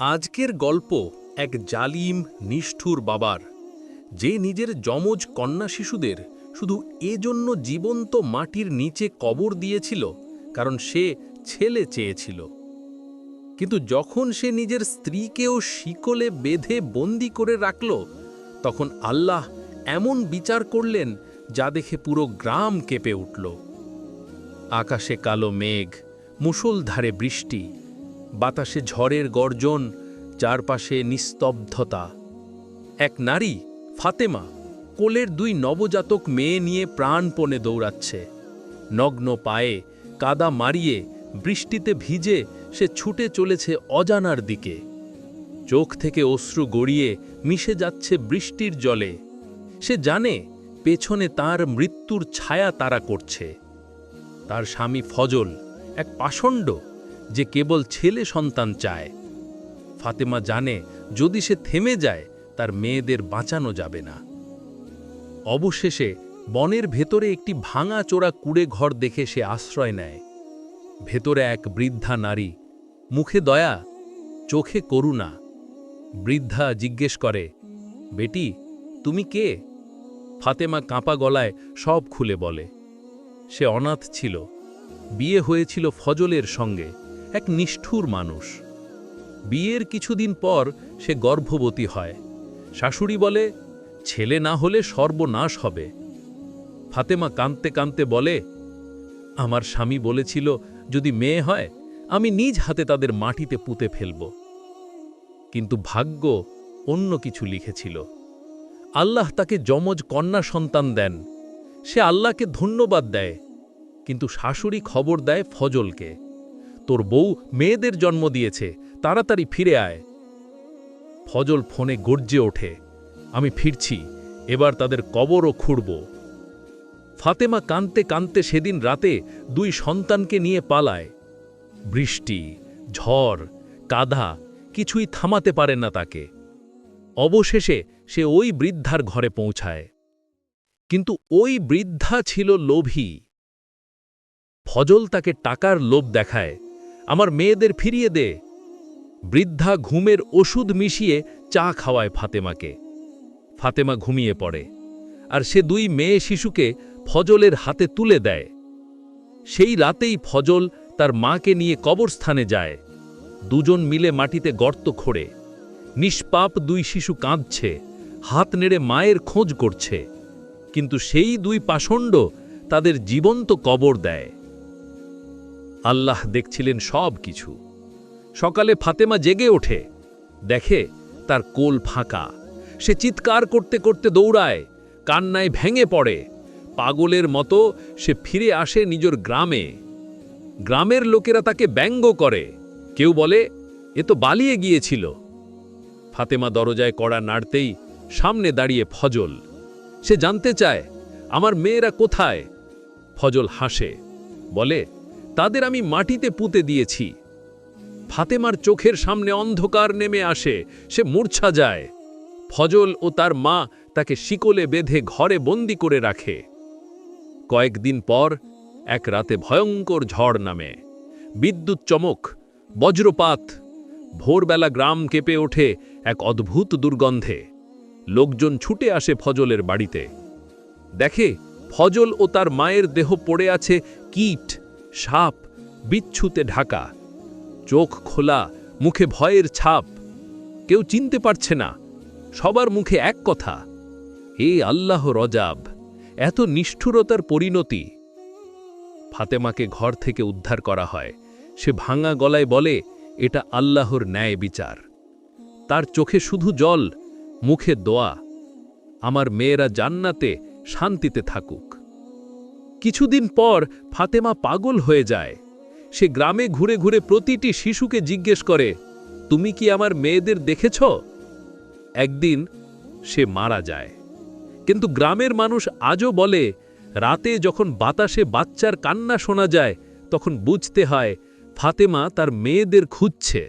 আজকের গল্প এক জালিম, নিষ্ঠুর বাবার, যে নিজের যমজ কন্যা শিশুদের শুধু এজন্য জীবন্ত মাটির নিচে কবর দিয়েছিল কারণ সে ছেলে চেয়েছিল। কিন্তু যখন সে নিজের স্ত্রীকেও শিকলে বেঁধে বন্দি করে রাখল, তখন আল্লাহ এমন বিচার করলেন যা দেখে পুরো গ্রাম কেঁপে উঠল। আকাশে কালো মেঘ, মুষলধারে বৃষ্টি বাতাসে ঝড়ের গর্জন, চারপাশে নিস্তব্ধতা। এক নারী, ফাতেমা, কোলের দুই নবজাতক মেয়ে নিয়ে প্রাণপণে দৌড়াচ্ছে। নগ্ন পায়ে কাদা মারিয়ে বৃষ্টিতে ভিজে সে ছুটে চলেছে অজানার দিকে। চোখ থেকে অশ্রু গড়িয়ে মিশে যাচ্ছে বৃষ্টির জলে। সে জানে পেছনে তার মৃত্যুর ছায়া তারা করছে। তার স্বামী ফজল, এক পাষণ্ড যে কেবল ছেলে সন্তান চায়। ফাতেমা জানে, যদি সে থেমে যায়, তার মেয়েদের বাঁচানো যাবে না। অবশেষে বনের ভেতরে একটি ভাঙা চোরা কুড়ে ঘর দেখে সে আশ্রয় নেয়। ভেতরে এক বৃদ্ধা নারী, মুখে দয়া, চোখে করুণা। বৃদ্ধা জিজ্ঞেস করে, বেটি, তুমি কে? ফাতেমা কাঁপা গলায় সব খুলে বলে, সে অনাথ ছিল। বিয়ে হয়েছিল ফজলের সঙ্গে। এক নিষ্ঠুর মানুষ। বিয়ের কিছুদিন পর সে গর্ভবতী হয়। শাশুড়ি বলে, ছেলে না হলে সর্বনাশ হবে। ফাতেমা কাঁদতে কাঁদতে বলে, আমার স্বামী বলেছিল, যদি মেয়ে হয়, আমি নিজ হাতে তাদের মাটিতে পুঁতে ফেলব। কিন্তু ভাগ্য অন্য কিছু লিখেছিল। আল্লাহ তাকে যমজ কন্যা সন্তান দেন। সে আল্লাহকে ধন্যবাদ দেয়, কিন্তু শাশুড়ি খবর দেয় ফজলকে। তোর বউ মেয়েদের জন্ম দিয়েছে, তাড়াতাড়ি ফিরে আয়। ফজল ফোনে গর্জে ওঠে, আমি ফিরছি, এবার তাদের কবরও খুঁড়ব। ফাতেমা কানতে কানতে সেদিন রাতে দুই সন্তানকে নিয়ে পালায়। বৃষ্টি, ঝড়, কাদা, কিছুই থামাতে পারে না তাকে। অবশেষে সে ওই বৃদ্ধার ঘরে পৌঁছায়। কিন্তু ওই বৃদ্ধা ছিল লোভী। ফজল তাকে টাকার লোভ দেখায় আমার মেয়েদের ফিরিয়ে দে। বৃদ্ধা ঘুমের ওষুধ মিশিয়ে চা খাওয়ায় ফাতেমাকে। ফাতেমা ঘুমিয়ে পড়ে আর সে দুই মেয়ে শিশুকে ফজলের হাতে তুলে দেয়। সেই রাতেই ফজল তার মাকে নিয়ে কবরস্থানে যায়। দুজন মিলে মাটিতে গর্ত খোঁড়ে। নিষ্পাপ দুই শিশু কাঁদছে, হাত নেড়ে মায়ের খোঁজ করছে। কিন্তু সেই দুই পাষণ্ড তাদের জীবন্ত কবর দেয়। আল্লাহ দেখছিলেন সব কিছু। সকালে ফাতেমা জেগে ওঠে। দেখে তার কোল ফাঁকা। সে চিৎকার করতে করতে দৌড়ায়। কান্নায় ভেঙে পড়ে। পাগলের মতো সে ফিরে আসে নিজের গ্রামে। গ্রামের লোকেরা তাকে ব্যঙ্গ করে। কেউ বলে, এ তো বালিয়ে গিয়েছিল। ফাতেমা দরজায় কড়া নাড়তেই সামনে দাঁড়িয়ে ফজল। সে জানতে চায়, আমার মেয়েরা কোথায়? ফজল হাসে। বলে তাদের আমি মাটিতে পুঁতে দিয়েছি। ফাতেমার চোখের সামনে অন্ধকার নেমে আসে, সে মূর্ছা যায়। ফজল ও তার মা তাকে শিকলে বেঁধে ঘরে বন্দি করে রাখে। কয়েকদিন পর এক রাতে ভয়ঙ্কর ঝড় নামে। বিদ্যুৎ চমক, বজ্রপাত, ভোরবেলা গ্রাম কেঁপে ওঠে এক অদ্ভুত দুর্গন্ধে। লোকজন ছুটে আসে ফজলের বাড়িতে। দেখে ফজল ও তার মায়ের দেহ পড়ে আছে কীট। সাপ বিচ্ছুতে ঢাকা। চোখ খোলা, মুখে ভয়ের ছাপ। কেউ চিনতে পারছে না, সবার মুখে এক কথা, হে আল্লাহ রজাব, এত নিষ্ঠুরতার পরিণতি। ফাতেমাকে ঘর থেকে উদ্ধার করা হয়। সে ভাঙা গলায় বলে, এটা আল্লাহর ন্যায় বিচার। তার চোখে শুধু জল, মুখে দোয়া। আমার মেয়েরা জান্নাতে শান্তিতে থাকুক। কিছুদিন পর ফাতেমা পাগল হয়ে যায়। সে গ্রামে ঘুরে ঘুরে প্রতিটি শিশুকে জিজ্ঞেস করে, তুমি কি আমার মেয়েদের দেখেছ? একদিন সে মারা যায়। কিন্তু গ্রামের মানুষ আজও বলে, রাতে যখন বাতাসে বাচ্চার কান্না শোনা যায়, তখন বুঝতে হয় ফাতেমা তার মেয়েদের খুঁজছে।